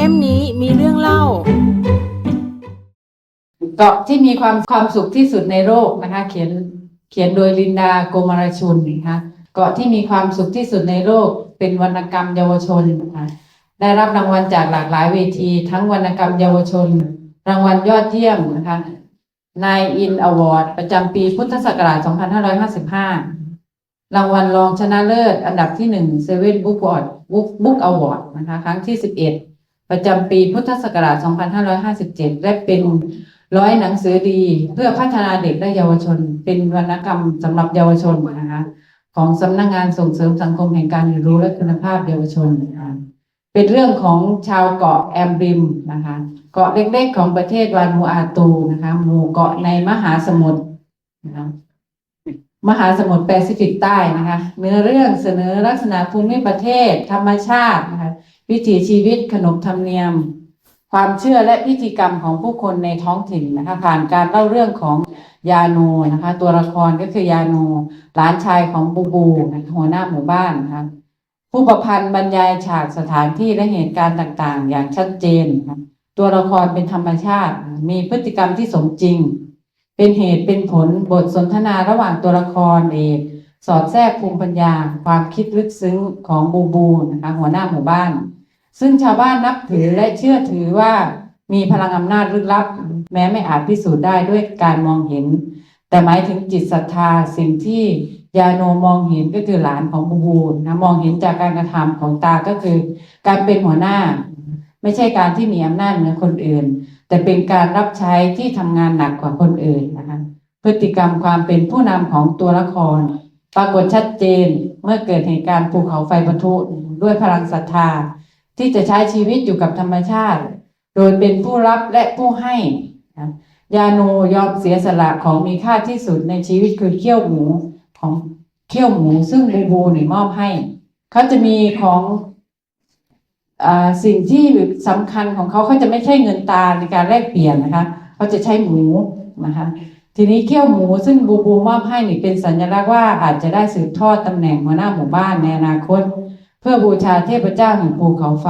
ล่มนี้มีเรื่องเล่า เกาะที่มีความความสุขที่สุดในโลกนะคะ เขียนเขียนโดยลินดาโกมารชุนนะคะเกาะที่มีความสุขที่สุดในโลก เป็นวรรณกรรมเยาวชนนะคะได้รับรางวัลจากหลากหลายเวที ทั้งวรรณกรรมเยาวชน รางวัลยอดเยี่ยมนะคะนายอินอวอร์ดประจำปีพุทธศักราช 2555 รางวัลรองชนะเลิศ อันดับที่หนึ่งเซเว่นบุ๊กวอร์ดบุ๊กอวอร์ดนะคะ ครั้งที่ 11 ประจำปีพุทธศักราช 2557 และเป็นร้อยหนังสือดี เพื่อพัฒนาเด็กและเยาวชน เป็นวรรณกรรมสำหรับเยาวชนนะคะของสำนักงานส่งเสริมสังคมแห่งการเรียนรู้และคุณภาพเยาวชนนะคะเป็นเรื่องของชาวเกาะแอมบิมนะคะเกาะเล็กๆ ของประเทศวานูอาตูนะคะหมู่เกาะในมหาสมุทรนะคะมหาสมุทรแปซิฟิกใต้นะคะเนื้อเรื่องเสนอลักษณะภูมิประเทศ ธรรมชาตินะคะ วิถีชีวิตขนบธรรมเนียม ความเชื่อและพิธีกรรมของผู้คนในท้องถิ่นนะคะผ่านการเล่าเรื่องของยาโนนะคะ ตัวละครก็คือยาโนหลานชายของบูบูนะหัวหน้าหมู่บ้านนะคะผู้ประพันธ์บรรยายฉากสถานที่และเหตุการณ์ต่างๆ อย่างชัดเจนนะตัวละครเป็นธรรมชาติ มีพฤติกรรมที่สมจริง เป็นเหตุเป็นผลบทสนทนาระหว่างตัวละครเอกสอดแทรกภูมิปัญญา ความคิดลึกซึ้งของบูบูนะคะหัวหน้าหมู่บ้าน ซึ่งชาวบ้านนับถือและเชื่อถือว่ามีพลังอำนาจลึกลับ แม้ไม่อาจพิสูจน์ได้ด้วยการมองเห็น แต่หมายถึงจิตศรัทธาสิ่งที่ยาโนมองเห็นก็คือหลานของบูบูนะมองเห็นจากการกระทำของตาก็คือ การเป็นหัวหน้า ไม่ใช่การที่มีอำนาจเหนือคนอื่น แต่เป็นการรับใช้ที่ทำงานหนักกว่าคนอื่นนะคะพฤติกรรมความเป็นผู้นำของตัวละคร ปรากฏชัดเจนเมื่อเกิดเหตุการณ์ภูเขาไฟปะทุด้วยพลังศรัทธา ที่จะใช้ชีวิตอยู่กับธรรมชาติ โดยเป็นผู้รับและผู้ให้ยาโนยอมเสียสละของมีค่าที่สุดในชีวิตคือเขี้ยวหมูของเขี้ยวหมูซึ่งบูบูหนึ่งมอบให้ เขาจะมีของอาสิ่งที่สำคัญของเขาเขาจะไม่ใช่เงินตาในการแลกเปลี่ยนนะคะเขาจะใช้หมูนะคะทีนี้เขี้ยวหมูซึ่งบูบูมอบให้นี่เป็นสัญลักษณ์ว่าอาจจะได้สืบทอดตำแหน่งหัวหน้าหมู่บ้านในอนาคต เพื่อบูชาเทพเจ้าแห่งภูเขาไฟ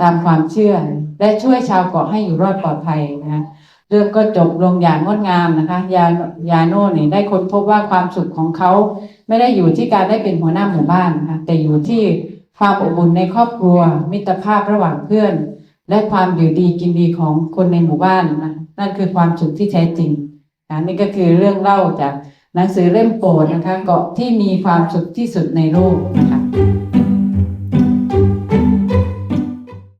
ตามความเชื่อ และช่วยชาวเกาะให้อยู่รอดปลอดภัยนะคะเรื่องก็จบลงอย่างงดงามนะคะ ยายาโน่เนี่ยได้ค้นพบว่าความสุขของเขาไม่ได้อยู่ที่การได้เป็นหัวหน้าหมู่บ้านนะคะแต่อยู่ที่ความอบอุ่นในครอบครัว มิตรภาพระหว่างเพื่อน และความอยู่ดีกินดีของคนในหมู่บ้านนะนั่นคือความสุขที่แท้จริงนะนี่ก็คือเรื่องเล่าจากหนังสือเล่มโปรดนะคะ เกาะที่มีความสุขที่สุดในโลกนะคะ